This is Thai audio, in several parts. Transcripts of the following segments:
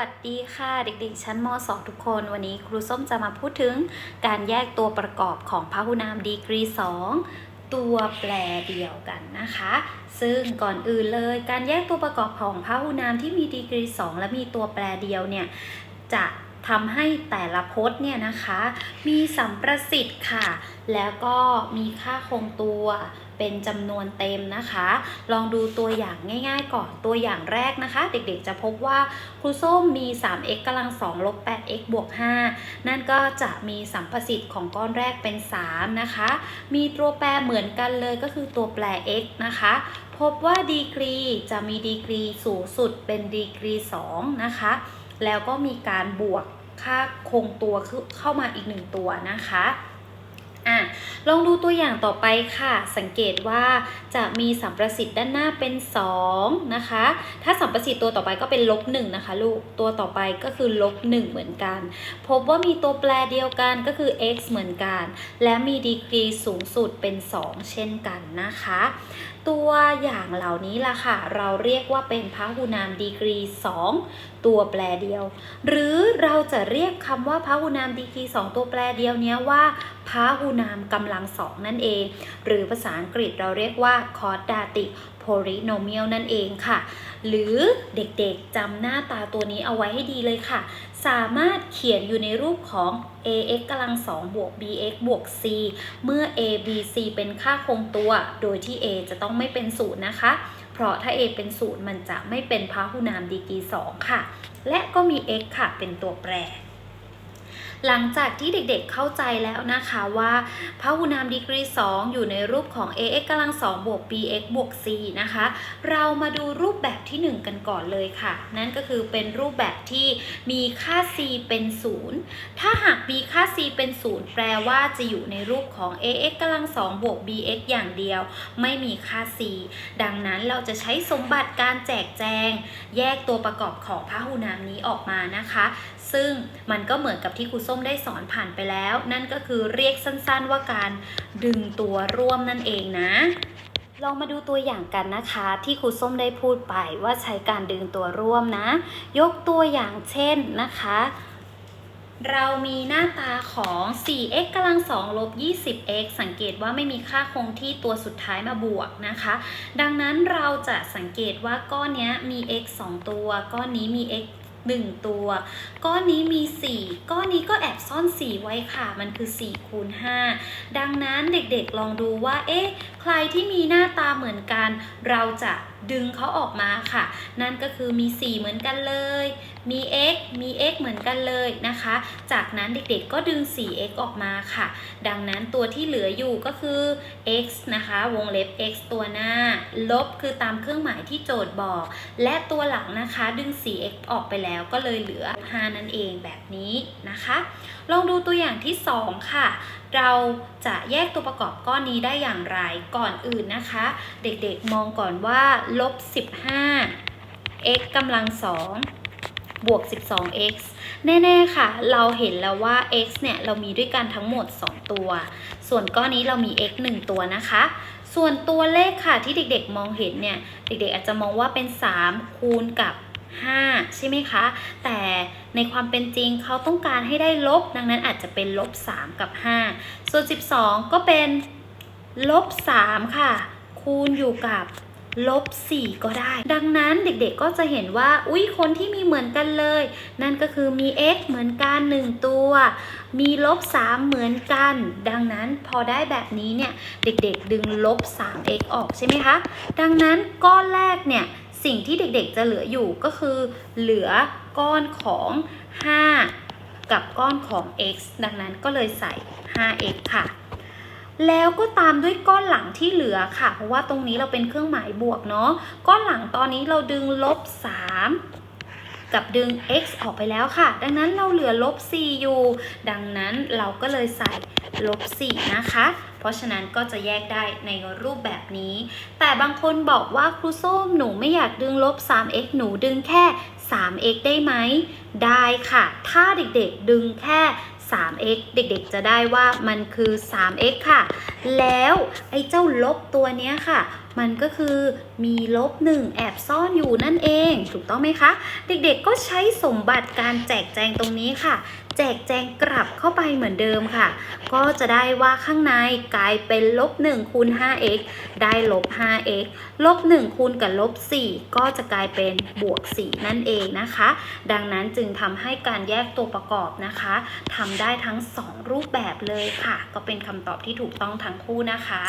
วัสดีค่ะเด็กๆ ชั้นม .2 ทุกคนวันนี้ครูส้มจะมาพูดถึงการแยกตัวประกอบของพหุนามดีกรี 2 ตัวแปรเดียวกันนะคะ ซึ่งก่อนอื่นเลยการแยกตัวประกอบของพหุนามที่มีดีกรี 2 และมีตัวแปรเดียวเนี่ยจะทำให้แต่ละพจน์เนี่ยนะคะ มีสัมประสิทธิ์ค่ะ แล้วก็มีค่าคงตัว เป็นจำนวนเต็มนะคะ ลองดูตัวอย่างง่ายๆก่อนตัวอย่างแรกนะคะ เด็กๆจะพบว่าครูส้มมี 3x กำลัง2ลบ 8x บวก 5 นั่นก็จะมีสัมประสิทธิ์ของก้อนแรกเป็น 3 นะคะ มีตัวแปรเหมือนกันเลยก็คือตัวแปร x นะคะ พบว่าดีกรีจะมีดีกรีสูงสุดเป็นดีกรี2นะคะ แล้วก็มีการบวกค่าคงตัวเข้ามาอีกหนึ่งตัวนะคะ อะลองดูตัวอย่างต่อไปค่ะ สังเกตว่าจะมีสัมประสิทธิ์ด้านหน้าเป็น2นะคะ ถ้าสัมประสิทธิ์ตัวต่อไปก็เป็นลบ1นะคะลูก ตัวต่อไปก็คือลบ1เหมือนกัน พบว่ามีตัวแปรเดียวกันก็คือ x เหมือนกัน และมีดีกรีสูงสุดเป็น 2 เช่นกันนะคะ ตัวอย่างเหล่านี้ล่ะค่ะ เราเรียกว่าเป็นพหุนามดีกรี 2ตัวแปรเดียว หรือเราจะเรียกคำว่าพหุนามดีกรี2ตัวแปรเดียวนี้ว่าพหุนามกำลังสองนั่นเอง หรือภาษาอังกฤษเราเรียกว่า quadratic polynomial นั่นเองค่ะ หรือเด็กๆจำหน้าตาตัวนี้เอาไว้ให้ดีเลยค่ะ สามารถเขียนอยู่ในรูปของ ax กำลัง2บวก bx บวก c เมื่อ a b c เป็นค่าคงตัว โดยที่ a จะต้องไม่เป็นศูนย์นะคะ ราะถ้า a เป็นศูนย์มันจะไม่เป็นพหุนามดีกรี2ค่ะ และก็มี x ค่ะ เป็นตัวแปร หลังจากที่เด็กๆเข้าใจแล้วนะคะว่าพหุนามดีกรี 2 อยู่ในรูปของ ax กำลัง2บวก bx บวก c นะคะ เรามาดูรูปแบบที่ 1 กันก่อนเลยค่ะ นั่นก็คือเป็นรูปแบบที่มีค่า c เป็น 0 ถ้าหากมีค่า c เป็น 0 แปลว่าจะอยู่ในรูปของ ax กำลัง2บวก bx อย่างเดียว ไม่มีค่า c ดังนั้นเราจะใช้สมบัติการแจกแจง แยกตัวประกอบของพหุนามนี้ออกมานะคะ ซึ่งมันก็เหมือนกับที่ครูส้มได้สอนผ่านไปแล้ว นั่นก็คือเรียกสั้นๆว่าการดึงตัวร่วมนั่นเองนะ ลองมาดูตัวอย่างกันนะคะ ที่ครูส้มได้พูดไปว่าใช้การดึงตัวร่วมนะ ยกตัวอย่างเช่นนะคะ เรามีหน้าตาของ 4x กำลัง2ลบ 20x สังเกตว่าไม่มีค่าคงที่ตัวสุดท้ายมาบวกนะคะ ดังนั้นเราจะสังเกตว่าก้อนนี้มี x 2 ตัว ก้อนนี้มี x 1 ตัว ก้อนนี้มี 4 ก้อนนี้ก็แอบซ่อน 4 ไว้ค่ะ มันคือ4คูณ5ดังนั้นเด็กๆลองดูว่า เอ๊ะ ใครที่มีหน้าตาเหมือนกัน เราจะดึงเขาออกมาค่ะ นั่นก็คือมี 4 เหมือนกันเลย มี x มี x เหมือนกันเลยนะคะ จากนั้นเด็กๆก็ดึง 4x ออกมาค่ะ ดังนั้นตัวที่เหลืออยู่ก็คือ x นะคะ วงเล็บ x ตัวหน้า ลบคือตามเครื่องหมายที่โจทย์บอก และตัวหลังนะคะดึง 4x ออกไปแล้วก็เลยเหลือ 5 นั่นเองแบบนี้นะคะ ลองดูตัวอย่างที่ 2 ค่ะ เราจะแยกตัวประกอบก้อนนี้ได้อย่างไรก่อนอื่นนะคะ เด็กๆมองก่อนว่าลบ 15 x กำลัง2บวก 12x แน่ๆค่ะ เราเห็นแล้วว่า x เนี่ย เรามีด้วยกันทั้งหมด 2 ตัว ส่วนก้อนนี้เรามี x 1 ตัวนะคะ ส่วนตัวเลขค่ะที่เด็กๆมองเห็นเนี่ย เด็กๆอาจจะมองว่าเป็น 3 คูณกับ 5 ใช่ไหมคะ แต่ในความเป็นจริงเขาต้องการให้ได้ลบ ดังนั้นอาจจะเป็นลบ 3 กับ 5 ส่วน 12 ก็เป็น ลบ3ค่ะ คูณอยู่กับลบ 4 ก็ได้ ดังนั้นเด็กๆก็จะเห็นว่า อุ๊ยคนที่มีเหมือนกันเลย นั่นก็คือมี x เหมือนกัน 1 ตัว มีลบ 3 เหมือนกัน ดังนั้นพอได้แบบนี้เนี่ย เด็กๆ ดึงลบ 3x ออกใช่ไหมคะ ดังนั้นก้อนแรกเนี่ย สิ่งที่เด็กๆ จะเหลืออยู่ก็คือ เหลือก้อนของ 5 กับก้อนของ x ดังนั้นก็เลยใส่ 5x ค่ะ แล้วก็ตามด้วยก้อนหลังที่เหลือค่ะ เพราะว่าตรงนี้เราเป็นเครื่องหมายบวกเนาะก้อนหลังตอนนี้เราดึงลบ 3กับดึง x ออกไปแล้วค่ะ ดังนั้นเราเหลือลบ4อยู่ ดังนั้นเราก็เลยใส่ลบ4นะคะ เพราะฉะนั้นก็จะแยกได้ในรูปแบบนี้ แต่บางคนบอกว่าครูส้มหนูไม่อยากดึงลบ 3x หนูดึงแค่ 3x ได้ไหม ได้ค่ะ ถ้าเด็กๆดึงแค่ 3x เด็กๆ จะได้ว่ามันคือ 3x ค่ะ แล้วไอ้เจ้าลบตัวเนี้ยค่ะมันก็คือมีลบหนึ่งแอบซ่อนอยู่นั่นเอง ถูกต้องไหมคะ เด็กๆก็ใช้สมบัติการแจกแจงตรงนี้ค่ะ แจกแจงกลับเข้าไปเหมือนเดิมค่ะ ก็จะได้ว่าข้างในกลายเป็นลบ1คูณ 5x ได้ลบ 5x ลบ1คูณกับลบ 4 ก็จะกลายเป็นบวก 4 นั่นเองนะคะ ดังนั้นจึงทำให้การแยกตัวประกอบนะคะทำได้ทั้ง 2 รูปแบบเลยค่ะ ก็เป็นคำตอบที่ถูกต้องทั้งคู่นะคะ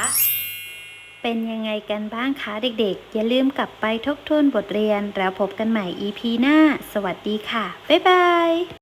เป็นยังไงกันบ้างคะเด็กๆ อย่าลืมกลับไปทบทวนบทเรียน แล้วพบกันใหม่ EP หน้า สวัสดีค่ะ บ๊ายบาย